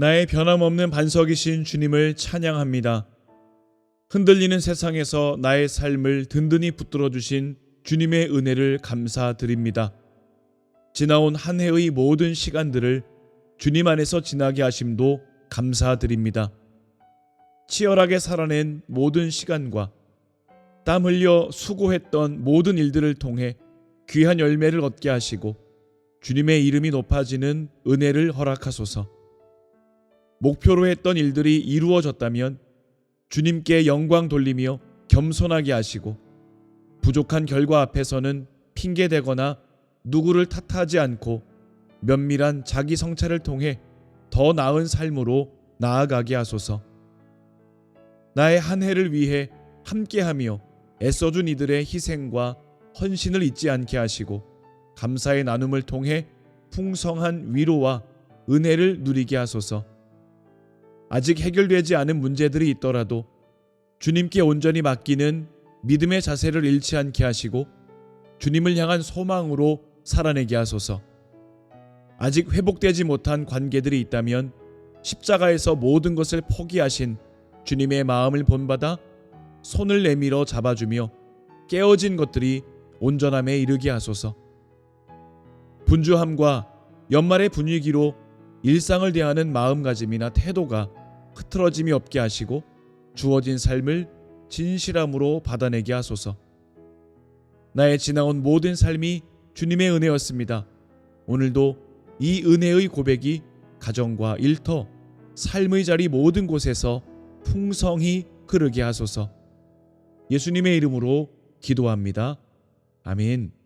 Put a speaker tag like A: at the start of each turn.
A: 나의 변함없는 반석이신 주님을 찬양합니다. 흔들리는 세상에서 나의 삶을 든든히 붙들어 주신 주님의 은혜를 감사드립니다. 지나온 한 해의 모든 시간들을 주님 안에서 지나게 하심도 감사드립니다. 치열하게 살아낸 모든 시간과 땀 흘려 수고했던 모든 일들을 통해 귀한 열매를 얻게 하시고 주님의 이름이 높아지는 은혜를 허락하소서. 목표로 했던 일들이 이루어졌다면 주님께 영광 돌리며 겸손하게 하시고 부족한 결과 앞에서는 핑계대거나 누구를 탓하지 않고 면밀한 자기 성찰을 통해 더 나은 삶으로 나아가게 하소서. 나의 한 해를 위해 함께하며 애써준 이들의 희생과 헌신을 잊지 않게 하시고 감사의 나눔을 통해 풍성한 위로와 은혜를 누리게 하소서. 아직 해결되지 않은 문제들이 있더라도 주님께 온전히 맡기는 믿음의 자세를 잃지 않게 하시고 주님을 향한 소망으로 살아내게 하소서. 아직 회복되지 못한 관계들이 있다면 십자가에서 모든 것을 포기하신 주님의 마음을 본받아 손을 내밀어 잡아주며 깨어진 것들이 온전함에 이르게 하소서. 분주함과 연말의 분위기로 일상을 대하는 마음가짐이나 태도가 흐트러짐이 없게 하시고 주어진 삶을 진실함으로 받아내게 하소서. 나의 지나온 모든 삶이 주님의 은혜였습니다. 오늘도 이 은혜의 고백이 가정과 일터, 삶의 자리 모든 곳에서 풍성히 흐르게 하소서. 예수님의 이름으로 기도합니다. 아멘.